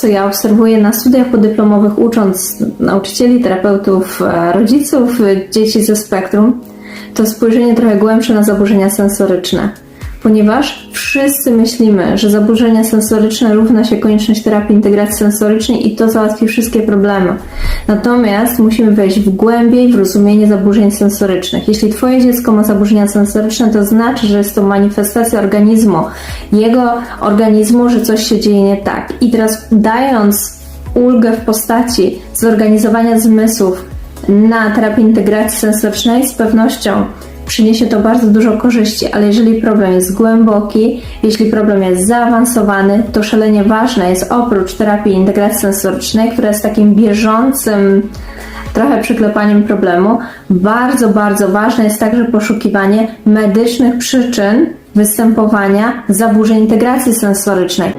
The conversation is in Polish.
co ja obserwuję na studiach podyplomowych, ucząc nauczycieli, terapeutów, e, rodziców e, dzieci ze spektrum, to spojrzenie trochę głębsze na zaburzenia sensoryczne. Ponieważ wszyscy myślimy, że zaburzenia sensoryczne równa się konieczność terapii integracji sensorycznej i to załatwi wszystkie problemy. Natomiast musimy wejść w głębiej w rozumienie zaburzeń sensorycznych. Jeśli Twoje dziecko ma zaburzenia sensoryczne, to znaczy, że jest to manifestacja organizmu, jego organizmu, że coś się dzieje nie tak. I teraz dając ulgę w postaci zorganizowania zmysłów na terapię integracji sensorycznej, z pewnością przyniesie to bardzo dużo korzyści, ale jeżeli problem jest głęboki, jeśli problem jest zaawansowany, to szalenie ważne jest oprócz terapii integracji sensorycznej, która jest takim bieżącym trochę przyklepaniem problemu, bardzo, bardzo ważne jest także poszukiwanie medycznych przyczyn występowania zaburzeń integracji sensorycznej.